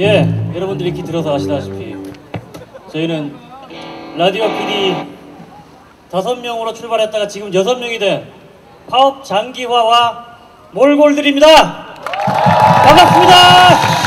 예, 여러분들이 익히 들어서 아시다시피 저희는 라디오 PD 다섯 명으로 출발했다가 지금 여섯 명이 된 파업 장기화와 몰골들입니다. 반갑습니다.